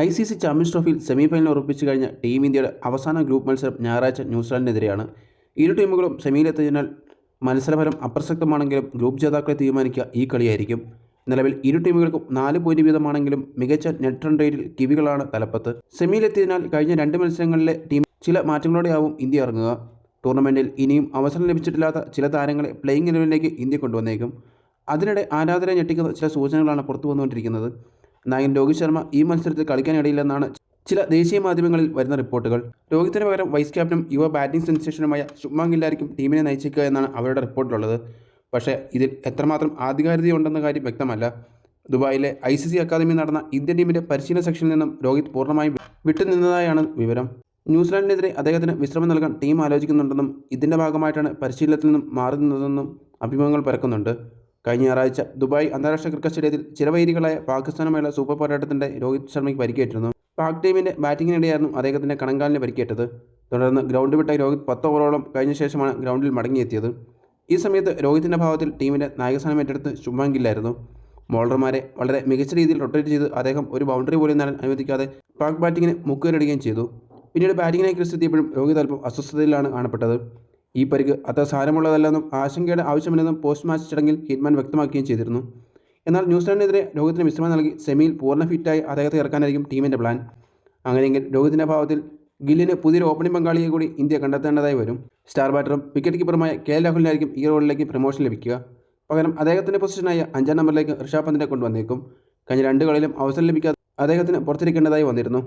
I C C champions ട്രോഫിയിൽ semi final ഉറപ്പിച്ചു കഴിഞ്ഞ ടീം ഇന്ത്യയുടെ അവസാന ഗ്രൂപ്പ് മത്സരം ഞായറാഴ്ച ന്യൂസിലാൻഡിനെതിരെയാണ്. ഇരു ടീമുകളും സെമിയിലെത്തിയതിനാൽ മത്സരഫലം അപ്രസക്തമാണെങ്കിലും ഗ്രൂപ്പ് ജേതാക്കളെ തീരുമാനിക്കുക ഈ കളിയായിരിക്കും. നിലവിൽ ഇരു ടീമുകൾക്കും നാല് പോയിന്റ് വീതമാണെങ്കിലും മികച്ച നെറ്റ് റൺ റേറ്റിൽ കിവികളാണ് തലപ്പത്ത്. സെമിയിലെത്തിയതിനാൽ കഴിഞ്ഞ രണ്ട് മത്സരങ്ങളിലെ ടീം ചില മാറ്റങ്ങളോടെയാവും ഇന്ത്യ ഇറങ്ങുക. ടൂർണമെന്റിൽ ഇനിയും അവസരം ലഭിച്ചിട്ടില്ലാത്ത ചില താരങ്ങളെ പ്ലേയിങ് ഇലവനിലേക്ക് ഇന്ത്യ കൊണ്ടുവന്നേക്കും. അതിനിടെ ആരാധകരെ ഞെട്ടിക്കുന്ന ചില സൂചനകളാണ് പുറത്തു വന്നുകൊണ്ടിരിക്കുന്നത് നായകൻ രോഹിത് ശർമ്മ ഈ മത്സരത്തിൽ കളിക്കാനിടയില്ലെന്നാണ് ചില ദേശീയ മാധ്യമങ്ങളിൽ വരുന്ന റിപ്പോർട്ടുകൾ. രോഹിത്തിന് പകരം വൈസ് ക്യാപ്റ്റനും യുവ ബാറ്റിംഗ് സെൻസേഷനുമായ ശുഭ്മാൻ ഗില്ലായിരിക്കും ടീമിനെ നയിച്ചേക്കുക എന്നാണ് അവരുടെ റിപ്പോർട്ടിലുള്ളത്. പക്ഷേ ഇതിൽ എത്രമാത്രം ആധികാരികതയുണ്ടെന്ന കാര്യം വ്യക്തമല്ല. ദുബായിലെ ഐ സി സി അക്കാദമി നടന്ന ഇന്ത്യൻ ടീമിന്റെ പരിശീലന സെക്ഷനിൽ നിന്നും രോഹിത് പൂർണമായും വിട്ടുനിന്നതായാണ് വിവരം. ന്യൂസിലാൻഡിനെതിരെ അദ്ദേഹത്തിന് വിശ്രമം നൽകാൻ ടീം ആലോചിക്കുന്നുണ്ടെന്നും ഇതിന്റെ ഭാഗമായിട്ടാണ് പരിശീലനത്തിൽ നിന്നും മാറി നിന്നതെന്നും അഭിമുഖങ്ങൾ പരക്കുന്നുണ്ട്. കഴിഞ്ഞ ഞായറാഴ്ച ദുബായ് അന്താരാഷ്ട്ര ക്രിക്കറ്റ് സ്റ്റേഡിയത്തിൽ ചിരവൈരികളായ പാകിസ്ഥാനുമായുള്ള സൂപ്പർ പോരാട്ടത്തിന്റെ രോഹിത് ശർമ്മയ്ക്ക് പരിക്കേറ്റിരുന്നു. പാക് ടീമിന്റെ ബാറ്റിങ്ങിനിടെയായിരുന്നു അദ്ദേഹത്തിന്റെ കണങ്കാലിന് പരിക്കേറ്റത്. തുടർന്ന് ഗ്രൗണ്ട് വിട്ട രോഹിത് പത്ത് ഓവറോളം കഴിഞ്ഞ ശേഷമാണ് ഗ്രൗണ്ടിൽ മടങ്ങിയെത്തിയത്. ഈ സമയത്ത് രോഹിത്തിന്റെ ഭാവത്തിൽ ടീമിന്റെ നായകസ്ഥാനം ഏറ്റെടുത്ത് ശുഭ്മാൻ ഗില്ലായിരുന്നു ബോളർമാരെ വളരെ മികച്ച രീതിയിൽ റൊട്ടേറ്റ് ചെയ്ത് അദ്ദേഹം ഒരു ബൗണ്ടറി പോലും നേടാൻ അനുവദിക്കാതെ പാക് ബാറ്റിങ്ങിന് മുക്കുവരടുകയും ചെയ്തു. പിന്നീട് ബാറ്റിങ്ങിനെ ക്രിസ്തെത്തിയപ്പോഴും രോഹിത് അല്പം അസ്വസ്ഥതയിലാണ് കാണപ്പെട്ടത്. ഈ പരിക്ക് അത്ര സാരമുള്ളതല്ലെന്നും ആശങ്കയുടെ ആവശ്യമില്ലെന്നും പോസ്റ്റ് മാച്ച് ചടങ്ങിൽ ഹിറ്റ്മാൻ വ്യക്തമാക്കുകയും ചെയ്തിരുന്നു. എന്നാൽ ന്യൂസിലാൻഡിനെതിരെ രോഹിത്തിന് വിശ്രമം നൽകി സെമിയിൽ പൂർണ ഫിറ്റായി അദ്ദേഹത്തെ ഇറക്കാനായിരിക്കും ടീമിന്റെ പ്ലാൻ. അങ്ങനെയെങ്കിൽ രോഹിത്തിന്റെ ഭാവത്തിൽ ഗില്ലിന് പുതിയൊരു ഓപ്പണിംഗ് പങ്കാളിയെ കൂടി ഇന്ത്യ കണ്ടെത്തേണ്ടതായി വരും. സ്റ്റാർ ബാറ്ററും വിക്കറ്റ് കീപ്പറുമായ കെ എൽ രാഹുലിനായിരിക്കും ഈ റോളിലേക്ക് പ്രൊമോഷൻ ലഭിക്കുക. പകരം അദ്ദേഹത്തിന്റെ പൊസിഷനായ അഞ്ചാം നമ്പറിലേക്ക് ഋഷഭ് പന്തിനെ കൊണ്ടുവന്നേക്കും. കഴിഞ്ഞ രണ്ട് കളിയിലും അവസരം ലഭിക്കാതെ അദ്ദേഹത്തിന് പുറത്തിരിക്കേണ്ടതായി വന്നിരുന്നു.